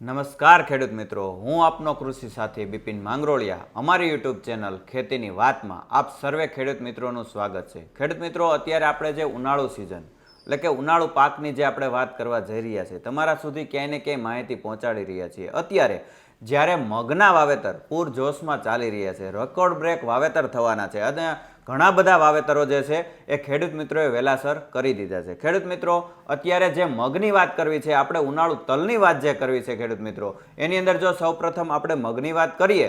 નમસ્કાર ખેડૂત મિત્રો, હું આપનો કૃષિ સાથી બિપિન માંગરોળિયા. અમારી યુટ્યુબ ચેનલ ખેતીની વાતમાં આપ સર્વે ખેડૂત મિત્રોનું સ્વાગત છે. ખેડૂત મિત્રો, અત્યારે આપણે જે ઉનાળુ સિઝન એટલે કે ઉનાળુ પાકની જે આપણે વાત કરવા જઈ રહ્યા છીએ, તમારા સુધી ક્યાંય ને ક્યાંય માહિતી પહોંચાડી રહ્યા છીએ. અત્યારે જ્યારે મગના વાવેતર પૂર જોશમાં ચાલી રહ્યા છે રેકોર્ડ બ્રેક વાવેતર થવાના છે. અને ઘણા બધા વાવેતરો જે છે, એ ખેડૂત મિત્રોએ વહેલાસર કરી દીધા છે. ખેડૂત મિત્રો, અત્યારે જે મગની વાત કરવી છે, આપણે ઉનાળુ તલની વાત જે કરવી છે, ખેડૂત મિત્રો, એની અંદર જો સૌપ્રથમ આપણે મગની વાત કરીએ,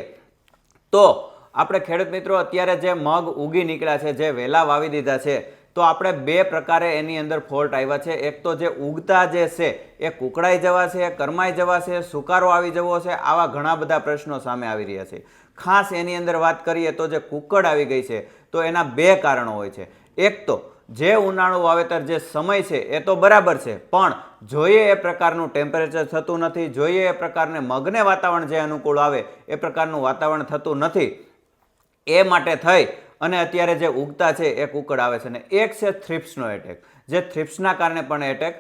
તો આપણે ખેડૂત મિત્રો, અત્યારે જે મગ ઉગી નીકળ્યા છે, જે વહેલા વાવી દીધા છે તો આપણે બે પ્રકારે એની અંદર ફોલ્ટ આવ્યા છે. એક તો જે ઉગતા જે છે, એ કુકડાઈ જવા છે, કરમાઈ જવા છે, સુકારો આવી જવો છે, આવા ઘણા બધા પ્રશ્નો સામે આવી રહ્યા છે. ખાસ એની અંદર વાત કરીએ તો જે કુકડ આવી ગઈ છે, તો એના બે કારણો હોય છે. એક તો જે ઉનાળું વાવેતર જે સમય છે, એ તો બરાબર છે, પણ જોઈએ એ પ્રકારનું ટેમ્પરેચર થતું નથી, જોઈએ એ પ્રકારને મગને વાતાવરણ જે અનુકૂળ આવે, એ પ્રકારનું વાતાવરણ થતું નથી, એ માટે થઈ અને અત્યારે જે ઉગતા છે, એ કુકડ આવે છે ને એક છે થ્રિપ્સનો એટેક જે થ્રિપ્સના કારણે પણ એટેક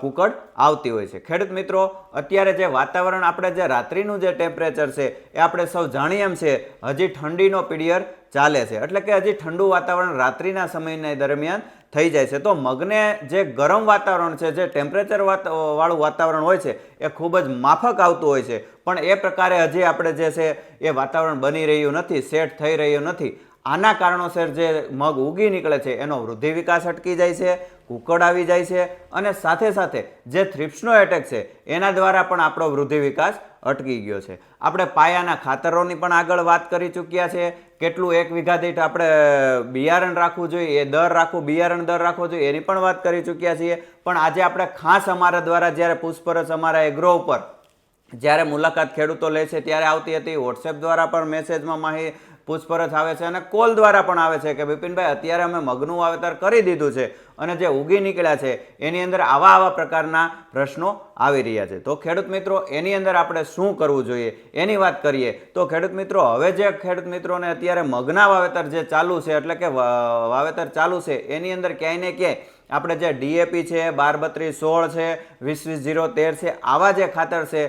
કુકડ આવતી હોય છે. ખેડૂત મિત્રો, અત્યારે જે વાતાવરણ આપણે જે રાત્રિનું જે ટેમ્પરેચર છે, એ આપણે સૌ જાણીએ એમ છે, હજી ઠંડીનો પીરિયડ ચાલે છે. એટલે કે હજી ઠંડુ વાતાવરણ રાત્રિના સમયના દરમિયાન થઈ જાય છે. તો મગને જે ગરમ વાતાવરણ છે, જે ટેમ્પરેચર વાળું વાતાવરણ હોય છે, એ ખૂબ જ માફક આવતું હોય છે. પણ એ પ્રકારે હજી આપણે જે છે, એ વાતાવરણ બની રહ્યું નથી, સેટ થઈ રહ્યું નથી. આના કારણોસર જે મગ ઉગી નીકળે છે, એનો વૃદ્ધિ વિકાસ અટકી જાય છે, કુકડ આવી જાય છે અને સાથે સાથે જે થ્રિપ્સનો એટેક છે, એના દ્વારા પણ આપણો વૃદ્ધિ વિકાસ અટકી ગયો છે. આપણે પાયાના ખાતરોની પણ આગળ વાત કરી ચૂક્યા છે. કેટલું એક વીઘા દીઠ આપણે બિયારણ રાખવું જોઈએ, એ દર રાખવું, બિયારણ દર રાખવો જોઈએ, એની પણ વાત કરી ચૂક્યા છીએ. પણ આજે આપણે ખાસ અમારા દ્વારા જ્યારે પુષ્પરસ અમારા એગ્રો ઉપર જ્યારે મુલાકાત ખેડૂતો લે છે, ત્યારે આવતી હતી. વોટ્સએપ દ્વારા પણ મેસેજમાં માહિતી પૂછપરછ આવે છે અને કોલ દ્વારા પણ આવે છે કે બિપિનભાઈ, અત્યારે અમે મગનું વાવેતર કરી દીધું છે અને જે ઉગી નીકળ્યા છે, એની અંદર આવા આવા પ્રકારના પ્રશ્નો આવી રહ્યા છે. તો ખેડૂત મિત્રો, એની અંદર આપણે શું કરવું જોઈએ? એની વાત કરીએ. તો ખેડૂત મિત્રો, હવે જે ખેડૂત મિત્રોને અત્યારે મગના વાવેતર જે ચાલુ છે, એટલે કે વાવેતર ચાલુ છે, એની અંદર ક્યાંય ને ક્યાંય આપણે જે ડીએપી છે, બાર બત્રીસ સોળ છે, વીસ વીસ જીરો તેર છે, આવા જે ખાતર છે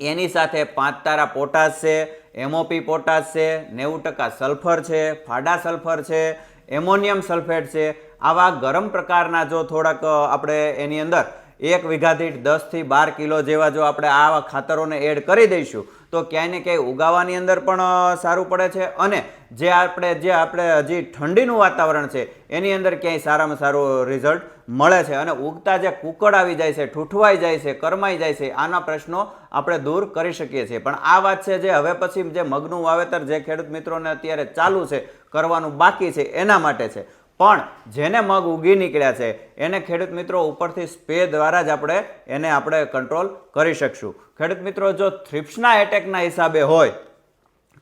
એની સાથે પાંચ તારા પોટાશ છે એમઓપી પોટાશ છે, નેવું ટકા સલ્ફર છે, ફાડા સલ્ફર છે, એમોનિયમ સલ્ફેટ છે. આવા ગરમ પ્રકારના જો થોડાક આપણે એની અંદર એક વીઘા દીઠ દસથી બાર કિલો જેવા જો આપણે આવા ખાતરોને એડ કરી દઈશું તો ક્યાંય ને ક્યાંય ઉગાવાની અંદર પણ સારું પડે છે. અને જે આપણે જે આપણે હજી ઠંડીનું વાતાવરણ છે, એની અંદર ક્યાંય સારામાં સારું રિઝલ્ટ મળે છે. અને ઉગતા જે કુકડ આવી જાય છે, ઠૂઠવાઈ જાય છે, કરમાઈ જાય છે, આના પ્રશ્નો આપણે દૂર કરી શકીએ છીએ. પણ આ વાત છે જે હવે પછી જે મગનું વાવેતર જે ખેડૂત મિત્રોને અત્યારે ચાલુ છે, કરવાનું બાકી છે, એના માટે છે. પણ જેને મગ ઉગી નીકળ્યા છે, એને ખેડૂત મિત્રો ઉપરથી સ્પ્રે દ્વારા જ આપણે એને આપણે કંટ્રોલ કરી શકશું. ખેડૂત મિત્રો, જો થ્રિપ્સના એટેકના હિસાબે હોય,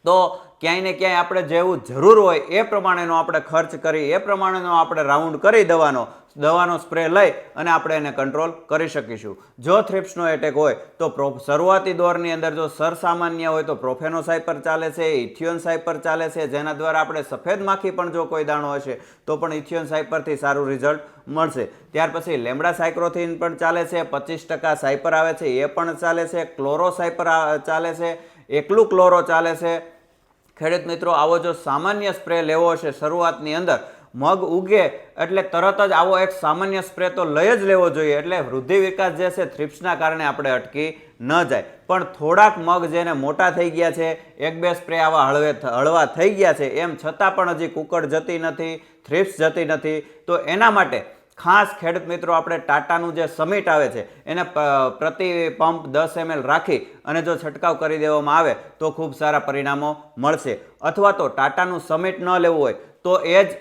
તો ક્યાંય ને ક્યાંય આપણે જેવું જરૂર હોય એ પ્રમાણેનો આપણે ખર્ચ કરી, એ પ્રમાણેનો આપણે રાઉન્ડ કરી દવાનો દવાનો સ્પ્રે લઈ અને આપણે એને કંટ્રોલ કરી શકીશું. જો થ્રિપ્સનો એટેક હોય, તો પ્રો, શરૂઆતી દોરની અંદર જો સરસામાન્ય હોય તો પ્રોફેનો સાયપર ચાલે છે ઇથિયોન સાઇપર ચાલે છે, જેના દ્વારા આપણે સફેદ માખી પણ જો કોઈ દાણો હશે, તો પણ ઇથિયોન સાઇપરથી સારું રિઝલ્ટ મળશે. ત્યાર પછી લેમડા સાયક્રોથિન પણ ચાલે છે, પચીસ ટકા સાયપર આવે છે, એ પણ ચાલે છે, ક્લોરો સાયપર ચાલે છે, એકલું ક્લોરો ચાલે છે ખેડૂત મિત્રો, આવો જો સામાન્ય સ્પ્રે લેવો હશે શરૂઆતની અંદર, મગ ઉગે એટલે તરત જ આવો એક સામાન્ય સ્પ્રે તો લઈ જ લેવો જોઈએ, એટલે વૃદ્ધિ વિકાસ જે છે થ્રિપ્સના કારણે આપણે અટકી ન જાય. પણ થોડાક મગ જેને મોટા થઈ ગયા છે, એક બે સ્પ્રે આવા હળવે હળવા થઈ ગયા છે, એમ છતાં પણ હજી કુકડ જતી નથી થ્રિપ્સ જતી નથી. તો એના માટે ખાસ ખેડૂત મિત્રો, આપણે ટાટાનું જે સમિટ આવે છે, એને પ્રતિ પંપ દસ એમએલ રાખી અને જો છંટકાવ કરી દેવામાં આવે, તો ખૂબ સારા પરિણામો મળશે. અથવા તો ટાટાનું સમિટ ન લેવું હોય, તો એ જ,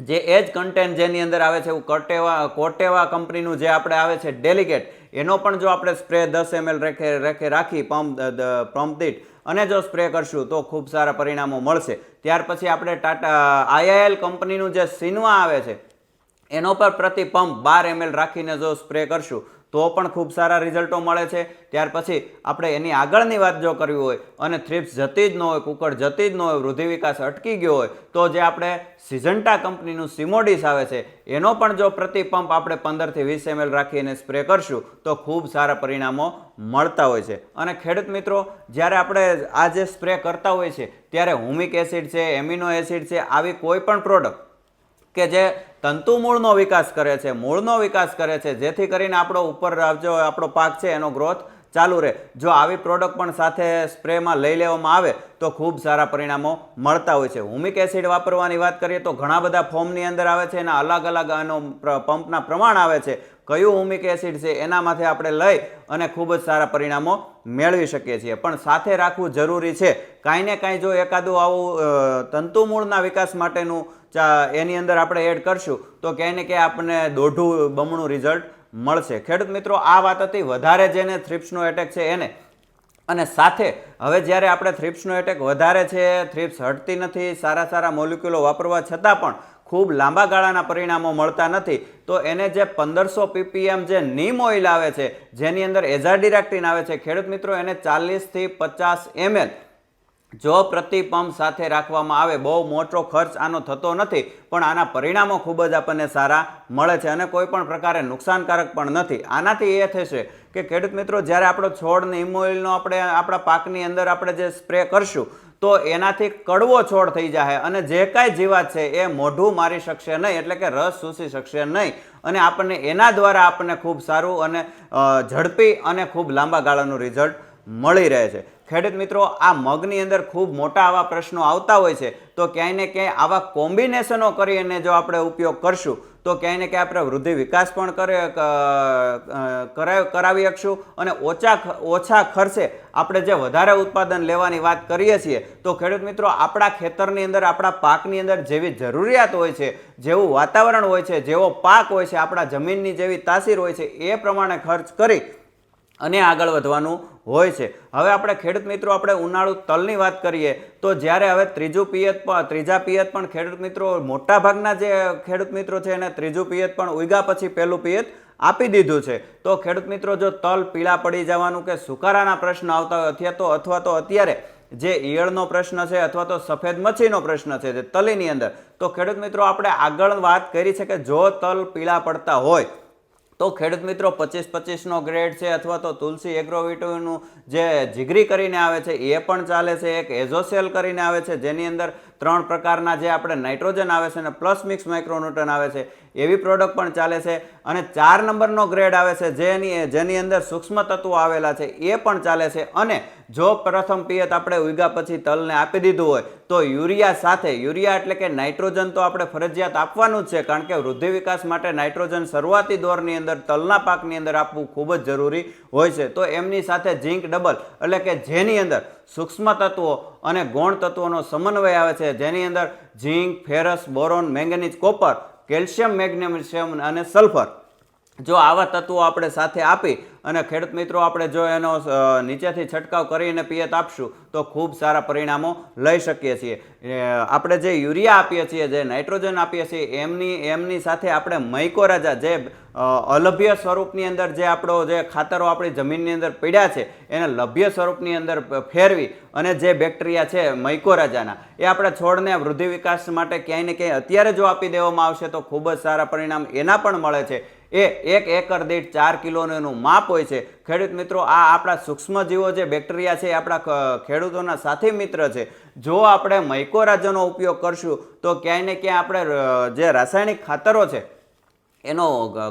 જે એજ કન્ટેન્ટ જેની અંદર આવે છે, એવું કોટેવા કોટેવા કંપનીનું જે આપણે આવે છે ડેલિગેટ એનો પણ જો આપણે સ્પ્રે દસ એમએલ રેખે રેખે રાખી પંપ પંપ દીઠ, અને જો સ્પ્રે કરશું, તો ખૂબ સારા પરિણામો મળશે. ત્યાર પછી આપણે ટાટા, આઈઆઈએલ કંપનીનું જે સિનવા આવે છે એનો પર પ્રતિ પંપ બાર એમએલ રાખીને જો સ્પ્રે કરશું, તો પણ ખૂબ સારા રિઝલ્ટો મળે છે. ત્યાર પછી આપણે એની આગળની વાત જો કરવી હોય અને થ્રિપ્સ જતી જ ન હોય કુકડ જતી જ ન હોય, વૃદ્ધિ વિકાસ અટકી ગયો હોય, તો જે આપણે સિઝન્ટા કંપનીનું સિમોડિસ આવે છે, એનો પણ જો પ્રતિ પંપ આપણે પંદરથી વીસ એમએલ રાખીને સ્પ્રે કરશું, તો ખૂબ સારા પરિણામો મળતા હોય છે. અને ખેડૂત મિત્રો, જ્યારે આપણે આ જે સ્પ્રે કરતા હોય છે ત્યારે હુમિક એસિડ છે, એમિનો એસિડ છે, આવી કોઈ પણ પ્રોડક્ટ કે જે તંતુ મૂળનો વિકાસ કરે છે, મૂળનો વિકાસ કરે છે. જેથી કરીને આપણો ઉપર જો આપણો પાક છે, એનો ગ્રોથ ચાલુ રહે. જો આવી પ્રોડક્ટ પણ સાથે સ્પ્રેમાં લઈ લેવામાં આવે, તો ખૂબ સારા પરિણામો મળતા હોય છે. હુમિક એસિડ વાપરવાની વાત કરીએ તો ઘણા બધા ફોર્મની અંદર આવે છે એના અલગ અલગ આનો પંપના પ્રમાણ આવે છે. કયું હુમિક એસિડ છે એનામાંથી આપણે લઈ અને ખૂબ જ સારા પરિણામો મેળવી શકીએ છીએ. પણ સાથે રાખવું જરૂરી છે. કાંઈ ને કાંઈ જો એકાદું આવું તંતુમૂળના વિકાસ માટેનું એની અંદર આપણે એડ કરશું, તો ક્યાંય ને ક્યાંય આપણને દોઢું બમણું રિઝલ્ટ મળશે. ખેડૂત મિત્રો, આ વાત હતી વધારે જેને થ્રિપ્સનો એટેક છે એને. અને સાથે, હવે જ્યારે આપણે થ્રિપ્સનો એટેક વધારે છે, થ્રિપ્સ હટતી નથી, સારા સારા મોલિક્યુલો વાપરવા છતાં પણ ખૂબ લાંબા ગાળાના પરિણામો મળતા નથી, તો એને જે પંદરસો પીપીએમ જે નીમ ઓઇલ આવે છે, જેની અંદર એઝાડિરેક્ટિન આવે છે, ખેડૂત મિત્રો, એને ચાલીસથી પચાસ એમએલ જો પ્રતિ પંપ સાથે રાખવામાં આવે, બહુ મોટો ખર્ચ આનો થતો નથી, પણ આના પરિણામો ખૂબ જ આપણને સારા મળે છે અને કોઈ પણ પ્રકારે નુકસાનકારક પણ નથી. આનાથી એ થશે કે ખેડૂત મિત્રો, જ્યારે આપણો છોડને ઇમોઇલનો આપણે, આપણા પાકની અંદર આપણે જે સ્પ્રે કરશું, તો એનાથી કડવો છોડ થઈ જાય અને જે કાંઈ જીવાત છે એ મોઢું મારી શકશે નહીં, એટલે કે રસ સૂસી શકશે નહીં. અને આપણને એના દ્વારા આપણને ખૂબ સારું અને ઝડપી અને ખૂબ લાંબા ગાળાનું રિઝલ્ટ મળી રહે છે. ખેડૂત મિત્રો, આ મગની અંદર ખૂબ મોટા આવા પ્રશ્નો આવતા હોય છે. તો ક્યાંય ને ક્યાંય આવા કોમ્બિનેશનો કરીને જો આપણે ઉપયોગ કરશું, તો ક્યાંય ને ક્યાંય આપણે વૃદ્ધિ વિકાસ પણ કરે કરાવી શકશું. અને ઓછા ઓછા ખર્ચે આપણે જે વધારે ઉત્પાદન લેવાની વાત કરીએ છીએ, તો ખેડૂત મિત્રો, આપણા ખેતરની અંદર, આપણા પાકની અંદર જેવી જરૂરિયાત હોય છે, જેવું વાતાવરણ હોય છે, જેવો પાક હોય છે, આપણા જમીનની જેવી તાસીર હોય છે, એ પ્રમાણે ખર્ચ કરી અને આગળ વધવાનું હોય છે. હવે આપણે ખેડૂત મિત્રો, આપણે ઉનાળુ તલની વાત કરીએ, તો જ્યારે હવે ત્રીજું પિયત પણ ત્રીજા પિયત પણ ખેડૂત મિત્રો, મોટા ભાગના જે ખેડૂત મિત્રો છે એને ત્રીજું પિયત પણ ઉગ્યા પછી પહેલું પિયત આપી દીધું છે. તો ખેડૂત મિત્રો, જો તલ પીળા પડી જવાનું કે સુકારાના પ્રશ્ન આવતા હોય અથવા તો અથવા તો અત્યારે જે ઈયળનો પ્રશ્ન છે, અથવા તો સફેદ મચ્છીનો પ્રશ્ન છે જે તલીની અંદર, તો ખેડૂત મિત્રો, આપણે આગળ વાત કરી છે કે જો તલ પીળા પડતા હોય તો ખેડૂત મિત્રો, પચીસ પચીસનો ગ્રેડ છે અથવા તો તુલસી એગ્રોવિટોનું જે જીગરી કરીને આવે છે, એ પણ ચાલે છે. એક એઝોસેલ કરીને આવે છે, જેની અંદર ત્રણ પ્રકારના જે આપણે નાઇટ્રોજન આવે છે અને પ્લસ મિક્સ માઇક્રોન્યુટન આવે છે, એવી પ્રોડક્ટ પણ ચાલે છે. અને ચાર નંબરનો ગ્રેડ આવે છે, જેની જેની અંદર સૂક્ષ્મ તત્વો આવેલા છે, એ પણ ચાલે છે. અને જો પ્રથમ પિયત આપણે ઉગ્યા પછી તલને આપી દીધું હોય, તો યુરિયા સાથે, યુરિયા એટલે કે નાઇટ્રોજન તો આપણે ફરજિયાત આપવાનું જ છે, કારણ કે વૃદ્ધિ વિકાસ માટે નાઇટ્રોજન શરૂઆતી દોરની અંદર તલના પાકની અંદર આપવું ખૂબ જ જરૂરી હોય છે. તો એમની સાથે ઝીંક ડબલ એટલે કે જેની અંદર સૂક્ષ્મ તત્વો અને ગૌણ તત્વોનો સમન્વય આવે છે, જેની અંદર zinc, ferrous, boron, manganese, copper, calcium, magnesium અને સલ્ફર. જો આવા તત્વો આપણે સાથે આપી અને ખેડૂત મિત્રો, આપણે જો એનો નીચેથી છંટકાવ કરીને પિયત આપશું, તો ખૂબ સારા પરિણામો લઈ શકીએ છીએ. આપણે જે યુરિયા આપીએ છીએ, જે નાઇટ્રોજન આપીએ છીએ, એમની એમની સાથે આપણે મૈકોરાજા જે અલભ્ય સ્વરૂપની અંદર જે આપણો જે ખાતરો આપણી જમીનની અંદર પીડ્યા છે, એને લભ્ય સ્વરૂપની અંદર ફેરવી અને જે બેક્ટેરિયા છે મૈકોરાજાના એ આપણા છોડને વૃદ્ધિ વિકાસ માટે ક્યાંય ને ક્યાંય અત્યારે જો આપી દેવામાં આવશે, તો ખૂબ જ સારા પરિણામ એના પણ મળે છે. એ એક એકર દીઠ ચાર કિલોનું એનું માપ હોય છે. ખેડૂત મિત્રો, આ આપણા સૂક્ષ્મજીવો જે બેક્ટેરિયા છે, એ આપણા ખેડૂતોના સાથી મિત્ર છે. જો આપણે મૈકોરાજાનો ઉપયોગ કરશું, તો ક્યાંય ને ક્યાંય આપણે જે રાસાયણિક ખાતરો છે એનો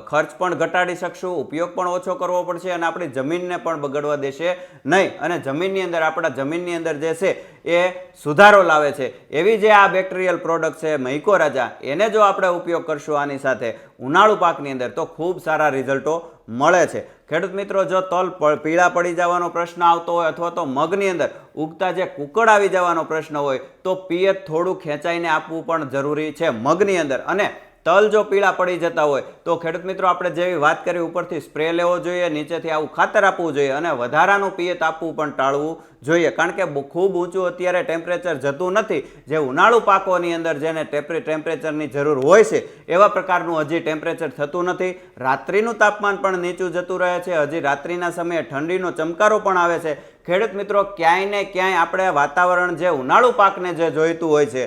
ખર્ચ પણ ઘટાડી શકશું, ઉપયોગ પણ ઓછો કરવો પડશે અને આપણી જમીનને પણ બગડવા દેશે નહીં. અને જમીનની અંદર, આપણા જમીનની અંદર જે છે એ સુધારો લાવે છે. એવી જે આ બેક્ટેરિયલ પ્રોડક્ટ છે મૈકોરાજા એને જો આપણે ઉપયોગ કરશું આની સાથે, ઉનાળુ પાકની અંદર તો ખૂબ સારા રિઝલ્ટો મળે છે. ખેડૂત મિત્રો, જો તલ પીળા પડી જવાનો પ્રશ્ન આવતો હોય અથવા તો મગની અંદર ઉગતા જે કુકડ આવી જવાનો પ્રશ્ન હોય, તો પિયત થોડું ખેંચાઈને આપવું પણ જરૂરી છે મગની અંદર. અને તલ જો પીળા પડી જતા હોય, તો ખેડૂત મિત્રો આપણે જેવી વાત કરી ઉપરથી સ્પ્રે લેવો જોઈએ, નીચેથી આવું ખાતર આપવું જોઈએ અને વધારાનું પિયત આપવું પણ ટાળવું જોઈએ. કારણ કે ખૂબ ઊંચું અત્યારે ટેમ્પરેચર જતું નથી. જે ઉનાળુ પાકોની અંદર જેને ટેપરી ટેમ્પરેચરની જરૂર હોય છે, એવા પ્રકારનું હજી ટેમ્પરેચર થતું નથી. રાત્રિનું તાપમાન પણ નીચું જતું રહે છે. હજી રાત્રિના સમયે ઠંડીનો ચમકારો પણ આવે છે. ખેડૂત મિત્રો, ક્યાંય ને ક્યાંય આપણે વાતાવરણ જે ઉનાળુ પાકને જે જોઈતું હોય છે,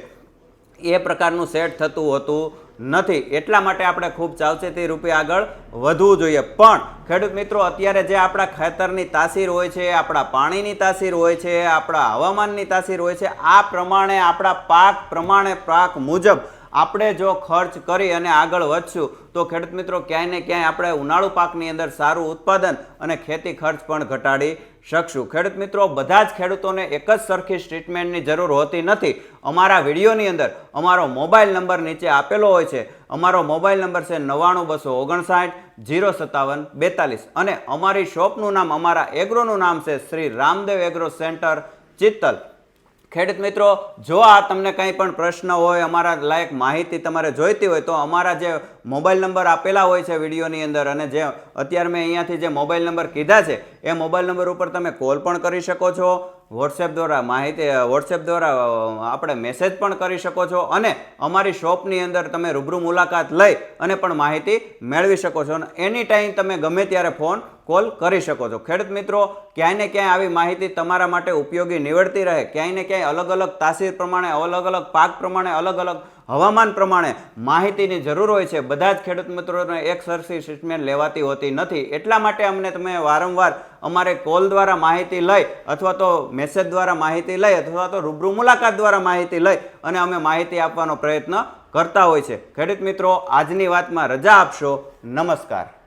એ પ્રકારનું સેટ થતું હોતું. નથી. એટલા માટે આપણે ખૂબ ચાવચેતી રૂપે આગળ વધવું જોઈએ. પણ, ખેડૂત મિત્રો, અત્યારે જે આપણા ખેતરની તાસીર હોય છે, આપણા પાણીની તાસીર હોય છે, આપણા હવામાનની તાસીર હોય છે, આ પ્રમાણે આપણા પાક પ્રમાણે પાક મુજબ આપણે જો ખર્ચ કરી અને આગળ વધશું, તો ખેડૂત મિત્રો ક્યાંય ને ક્યાંય આપણે ઉનાળુ પાકની અંદર સારું ઉત્પાદન અને ખેતી ખર્ચ પણ ઘટાડી શકશું. ખેડૂત મિત્રો, બધા જ ખેડૂતોને એક જ સરખી ટ્રીટમેન્ટની જરૂર હોતી નથી. અમારા વિડીયોની અંદર અમારો મોબાઈલ નંબર નીચે આપેલો હોય છે. અમારો મોબાઈલ નંબર છે નવ્વાણું બસો ઓગણસાઠ જીરો સત્તાવન બેતાલીસ અને અમારી શોપનું નામ, અમારા એગ્રોનું નામ છે શ્રી રામદેવ એગ્રો સેન્ટર ચિત્તલ. ખેડૂત મિત્રો, જો આ તમને કંઈ પણ પ્રશ્ન હોય, અમારા લાયક માહિતી તમારે જોઈતી હોય, તો અમારા જે મોબાઈલ નંબર આપેલા હોય છે વિડીયોની અંદર અને જે અત્યારે મેં અહીંયાથી જે મોબાઈલ નંબર કીધા છે, એ મોબાઈલ નંબર ઉપર તમે કોલ પણ કરી શકો છો, વોટ્સએપ દ્વારા માહિતી વોટ્સએપ દ્વારા આપણે મેસેજ પણ કરી શકો છો અને અમારી શોપની અંદર તમે રૂબરૂ મુલાકાત લઈ અને પણ માહિતી મેળવી શકો છો. અને એની ટાઈમ તમે ગમે ત્યારે ફોન કોલ કરી શકો છો. ખેડૂત મિત્રો, ક્યાંય ને ક્યાંય આવી માહિતી તમારા માટે ઉપયોગી નીવડતી રહે. ક્યાંય ને ક્યાંય અલગ અલગ તાસીર પ્રમાણે, અલગ અલગ પાક પ્રમાણે, અલગ અલગ હવામાન પ્રમાણે માહિતીની જરૂર હોય છે. બધા જ ખેડૂત મિત્રોને એક સરખી ટ્રીટમેન્ટ લેવાતી હોતી નથી. એટલા માટે અમને તમે વારંવાર અમારે કોલ દ્વારા માહિતી લઈ અથવા તો મેસેજ દ્વારા માહિતી લઈ અથવા તો રૂબરૂ મુલાકાત દ્વારા માહિતી લઈ અને અમે માહિતી આપવાનો પ્રયત્ન કરતા હોય છે. ખેડૂત મિત્રો, આજની વાતમાં રજા આપશો. નમસ્કાર.